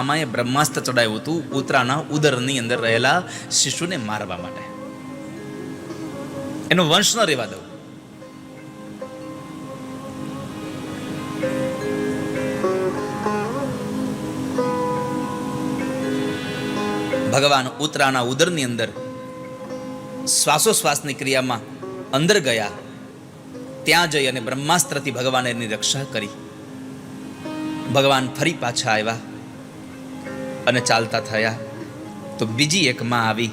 આમાં બ્રહ્માસ્ત્ર ચડાવ્યું હતું ઉતરાના ઉદરની અંદર રહેલા શિશુને મારવા માટે. એનો વંશ ન રહેવા દઉં. ભગવાન ઉતરાના ઉદરની અંદર શ્વાસોશ્વાસની ક્રિયામાં અંદર ગયા, ત્યાં જઈ અને બ્રહ્માસ્ત્રથી ભગવાને એની રક્ષા કરી. ભગવાન ફરી પાછા આવ્યા. અને ચાલતા થયા તો બીજી એક માં આવી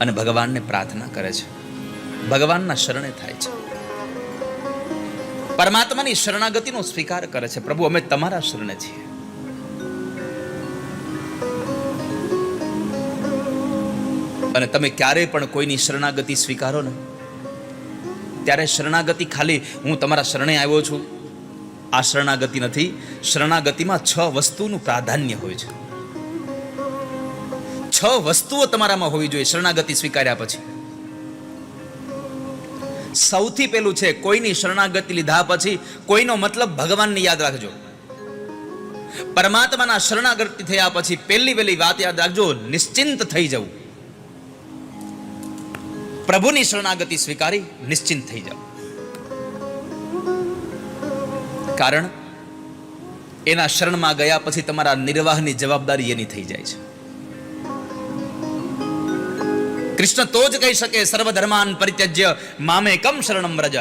અને ભગવાનને પ્રાર્થના કરે છે. ભગવાનના શરણે થાય છે. પરમાત્માની શરણાગતિનો સ્વીકાર કરે છે. પ્રભુ, અમે તમારા શરણે છીએ. અને તમે ક્યારેય પણ કોઈની શરણાગતિ સ્વીકારો ને? ત્યારે શરણાગતિ ખાલી હું તમારા શરણે આવ્યો છું. આ શરણાગતિ નથી. શરણાગતિમાં છ વસ્તુનું પ્રાધાન્ય હોય છે. છ વસ્તુઓ તમારામાં હોવી જોઈએ. શરણાગતિ સ્વીકાર્યા પછી. સૌથી પહેલું છે, કોઈની શરણાગતિ લીધા પછી કોઈનો મતલબ ભગવાનને યાદ રાખજો. પરમાત્માના શરણાગતિ થયા પછી પહેલી પહેલી વાત યાદ રાખજો, નિશ્ચિંત થઈ જવું. પ્રભુની શરણાગતિ સ્વીકારી, નિશ્ચિંત થઈ જાવ કારણ, એના શરણમાં ગયા પછી તમારા નિર્વાહની જવાબદારી એની થઈ જાય છે. કૃષ્ણ તો જ કહી શકે, સર્વધર્માન પરિત્યજ્ય મામે કમ શરણમ વ્રજ.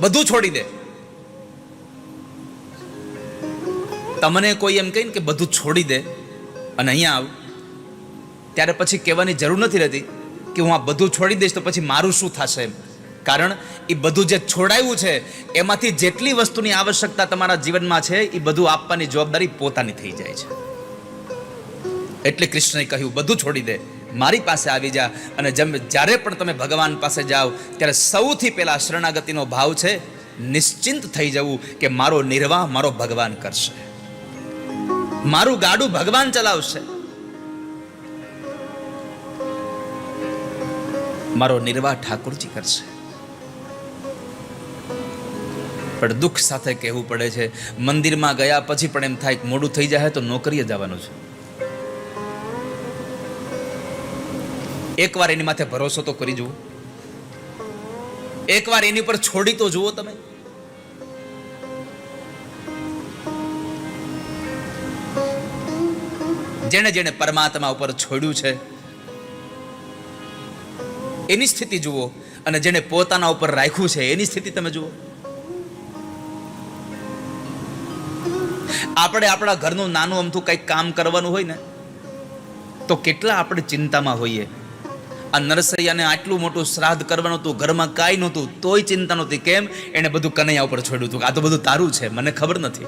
બધું છોડી દે. તમને કોઈ એમ કહીને કે બધું છોડી દે અને અહીંયા આવ. ત્યારે પછી કહેવાની જરૂર નથી રહેતી કે હું આ બધું છોડી દઈશ તો પછી મારું શું થશે એમ. કારણ એ બધું જે છોડાયું છે, એમાંથી જેટલી વસ્તુની આવશ્યકતા તમારા જીવનમાં છે, એ બધું આપવાની જવાબદારી પોતાની થઈ જાય છે. એટલે કૃષ્ણએ કહ્યું, બધું છોડી દે. મારી પાસે આવી જા. અને જેમ જ્યારે પણ તમે ભગવાન પાસે જાઓ, ત્યારે સૌથી પહેલાં શરણાગતિનો ભાવ છે, નિશ્ચિંત થઈ જવું કે મારો નિર્વાહ મારો ભગવાન કરશે. મારું ગાડું ભગવાન ચલાવશે. મારો નિર્વાહ ઠાકોરજી કરશે. પણ દુઃખ સાથે કહેવું પડે છે, મંદિરમાં ગયા પછી પણ એમ થાય મોડું થઈ જાય તો નોકરીએ જવાનું છે. એકવાર એની માથે ભરોસો તો કરી જુઓ. એકવાર એની પર છોડી તો જુઓ તમે. જેણે જેણે પરમાત્મા ઉપર છોડ્યું છે, એની સ્થિતિ જુઓ અને જેણે પોતાના ઉપર રાખ્યું છે, એની સ્થિતિ તમે જુઓ. આપણે આપણા ઘરનું નાનું અમથું કંઈક કામ કરવાનું હોય ને, તો કેટલા આપણે ચિંતામાં હોઈએ. આ નરસૈયાને આટલું મોટું શ્રાદ્ધ કરવાનું હતું, ઘરમાં કાંઈ નહોતું, તોય ચિંતા નહોતી. કેમ? એને બધું કનૈયા ઉપર છોડ્યું હતું. આ તો બધું તારું છે, મને ખબર નથી.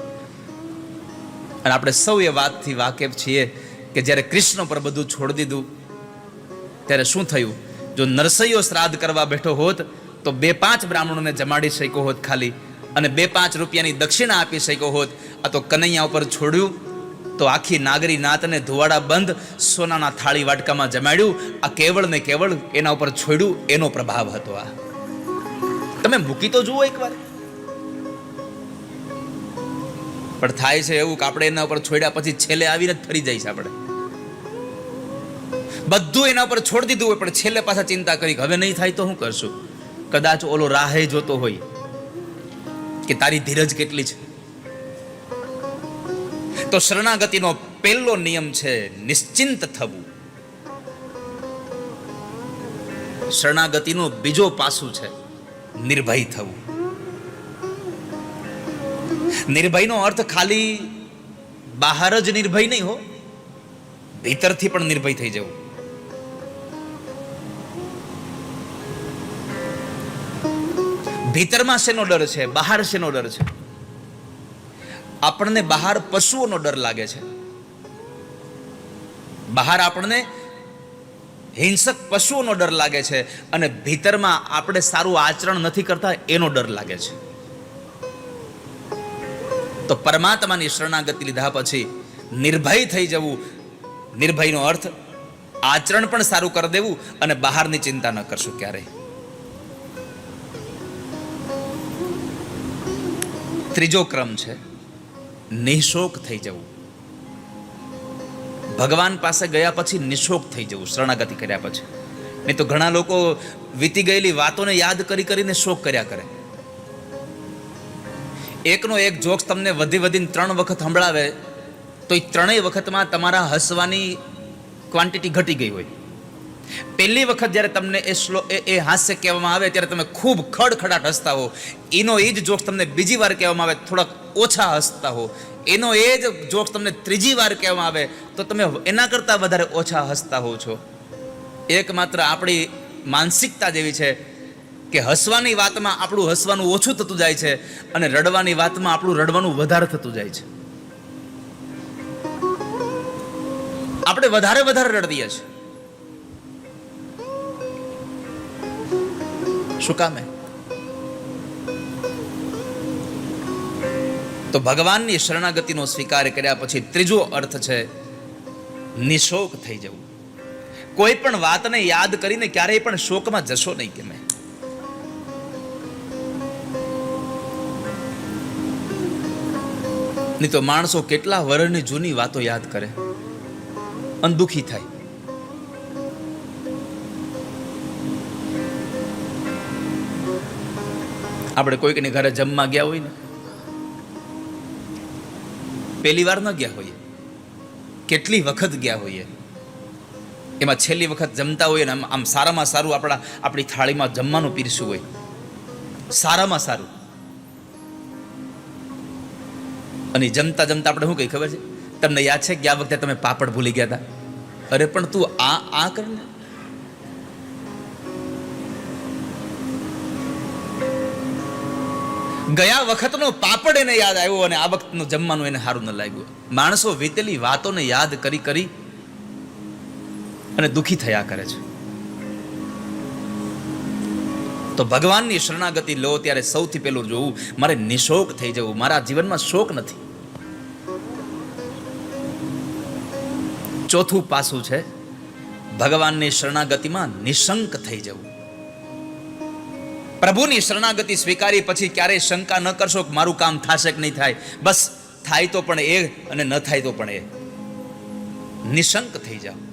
અને આપણે સૌ એ વાતથી વાકેફ છીએ કે જ્યારે કૃષ્ણ પર બધું છોડી દીધું, ત્યારે શું થયું? જો નરસૈયો શ્રાદ્ધ કરવા બેઠો હોત, તો બે પાંચ બ્રાહ્મણોને જમાડી શક્યો હોત ખાલી અને બે પાંચ રૂપિયાની દક્ષિણા આપી શક્યો હોત, આ તો કનૈયા ઉપર છોડ્યું તો આખી નાગરી નાતને ધુવાડા બંધ સોનાના થાળી વાટકામાં જમાડ્યું. આ કેવળ ને કેવળ એના ઉપર છોડ્યું, એનો પ્રભાવ હતો આ. તમે મૂકી તો જુઓ એકવાર. પણ થાય છે એવું કે આપણે એના ઉપર છોડ્યા પછી છેલ્લે આવીને જ ફરી છે આપણે. બધું એના ઉપર છોડી દીધું હોય, પણ છેલ્લે પાછા ચિંતા કરી હવે નહીં થાય તો શું કરશું? કદાચ ઓલો રાહે જોતો હોય કે તારી ધીરજ કેટલી છે? તો શરણાગતિનો પહેલો નિયમ છે, નિશ્ચિંત થવું. શરણાગતિનો બીજો પાસું છે, નિર્ભય થવું. નિર્ભયનો અર્થ ખાલી બહાર જ નિર્ભય નહીં હો, ભીતરથી પણ નિર્ભય થઈ જવું. ભીતરમાં શેનો ડર છે, બહાર શેનો ડર છે? આપણને બહાર પશુઓનો ડર લાગે છે. બહાર આપણને હિંસક પશુઓનો ડર લાગે છે અને ભીતરમાં આપણે સારું આચરણ નથી કરતા એનો ડર લાગે છે. તો પરમાત્માની શરણાગતિ લીધા પછી નિર્ભય થઈ જવું, નિર્ભયનો અર્થ આચરણ પણ સારું કરી દેવું અને બહારની ચિંતા ન કરશું ક્યારેય. ત્રીજો ક્રમ છે નિઃશોક થઈ જવું. ભગવાન પાસે ગયા પછી નિશોક થઈ જવું, શરણાગતિ કર્યા પછી. નહીં તો ઘણા લોકો વીતી ગયેલી વાતોને યાદ કરી કરીને શોક કર્યા કરે. એકનો એક જોક્સ તમને વધી વધીને ત્રણ વખત સંભળાવે, તો એ ત્રણેય વખતમાં તમારા હસવાની ક્વોન્ટિટી ઘટી ગઈ હોય. પહેલી વખત જ્યારે તમને એ શ્લો, એ હાસ્ય કહેવામાં આવે ત્યારે તમે ખૂબ ખડખડાટ હસતા હો. એનો એ જ જોક્સ તમને બીજી વાર કહેવામાં આવે, થોડાક ઓછા હસતા હો. એનો એ જ જોક્સ તમને ત્રીજી વાર કહેવામાં આવે, તો તમે એના કરતાં વધારે ઓછા હસતા હો છો. એકમાત્ર આપણી માનસિકતા જેવી છે કે હસવાની વાતમાં આપણું હસવાનું ઓછું થતું જાય છે અને રડવાની વાતમાં આપણું રડવાનું વધારે થતું જાય છે. આપણે વધારે વધારે રડીએ છીએ. શું કામે તો ભગવાનની શરણાગતિનો સ્વીકાર કર્યા પછી ત્રીજો અર્થ છે નિશોક થઈ જવું. કોઈ પણ વાતને યાદ કરીને ક્યારેય પણ શોકમાં જશો નહીં કે મેં. નહીં તો માણસો કેટલા વર્ષની જૂની વાતો યાદ કરે. અને દુઃખી થાય. આપણે કોઈકની ઘરે જમવા ગયા હોય ને, પહેલી વાર ન ગયા હોઈએ. કેટલી વખત ગયા હોઈએ. એમાં છેલ્લી વખત જમતા હોઈએ ને આમ આમ સારામાં સારું આપણા આપણી થાળીમાં જમવાનું પીરસ્યું હોય. સારામાં સારું. અને જમતા જમતા આપણે શું કહી ખબર છે? તમને યાદ છે ગયા વખતે તમે પાપડ ભૂલી ગયા હતા? અરે પણ તું આ આ કર ગયા વખતનો પાપડ એને યાદ આવ્યો અને આ વખતનું જમવાનું એને સારું ન લાગ્યું. માણસો વીતેલી વાતોને યાદ કરી કરી અને દુખી થયા કરે છે. તો ભગવાનની શરણાગતિ લો, ત્યારે સૌથી પહેલું જોવું, મારે નિશોક થઈ જવું. મારા જીવનમાં શોક નથી. ચોથું પાસું છે, ભગવાનની શરણાગતિમાં નિશંક થઈ જવું. પ્રભુની શરણાગતિ સ્વીકારી, પછી ક્યારેય શંકા ન કરશો કે મારું કામ થશે કે નહીં થાય. બસ, થાય તો પણ એ અને ન થાય તો પણ એ. નિશંક થઈ જાઓ.